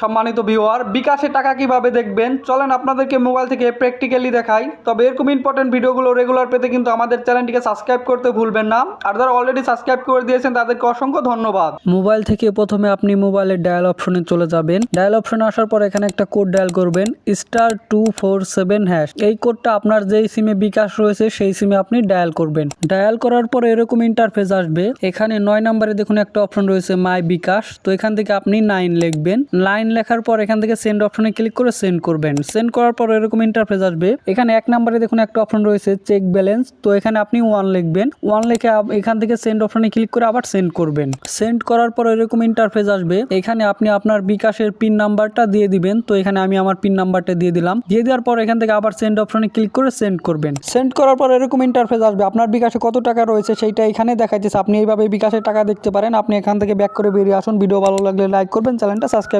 সম্মানিত ভিউয়ার, বিকাশে টাকা কীভাবে দেখবেন? চলেন আপনাদেরকে মোবাইল থেকে প্র্যাকটিক্যালি দেখাই। তবে এরকম ইম্পর্টেন্ট ভিডিওগুলো রেগুলার পেতে কিন্তু আমাদের চ্যানেলটিকে সাবস্ক্রাইব করতে ভুলবেন না। আর যারা অলরেডি সাবস্ক্রাইব করে দিয়েছেন, তাদেরকে অসংখ্য ধন্যবাদ। মোবাইল থেকে প্রথমে আপনি মোবাইলের ডায়াল অপশনে চলে যাবেন। ডায়াল অপশনে আসার পর এখানে একটা কোড ডায়াল করবেন star two four seven hash এই কোডটা আপনার যেই সিমে বিকাশ রয়েছে, সেই সিমে আপনি ডায়াল করবেন। ডায়াল করার পর এরকম ইন্টারফেস আসবে। এখানে নয় নম্বরে দেখুন একটা অপশন রয়েছে মাই বিকাশ। তো এখান থেকে আপনি নাইন লিখবেন। লাইন লেখার পর এখান থেকে সেন্ড অপশনে ক্লিক করে সেন্ড করবেন। সেন্ড করার পর এরকম ইন্টারফেস আসবে। এখানে এক নম্বরে দেখুন একটা অপশন রয়েছে চেক ব্যালেন্স তো এখানে আপনি ওয়ান লিখবেন। ওয়ান লিখে এখান থেকে সেন্ড অপশনে ক্লিক করে আবার সেন্ড করবেন। সেন্ড করার পর এরকম ইন্টারফেস আসবে। এখানে আপনি আপনার বিকাশের পিন নাম্বারটা দিয়ে দিবেন। তো এখানে আমি আমার পিন নাম্বারটা দিয়ে দিলাম। দিয়ে দেওয়ার পর এখান থেকে আবার সেন্ড অপশনে ক্লিক করে সেন্ড করবেন। সেন্ড করার পর এরকম ইন্টারফেস আসবে। আপনার বিকাশে কত টাকা রয়েছে সেইটা এখানে দেখাইতেছে। আপনি এইভাবে বিকাশের টাকা দেখতে পারেন। আপনি এখান থেকে ব্যাক করে বেরিয়ে আসুন। ভিডিও ভালো লাগলে লাইক করবেন। চ্যানেলটা সাবস্ক্রাইব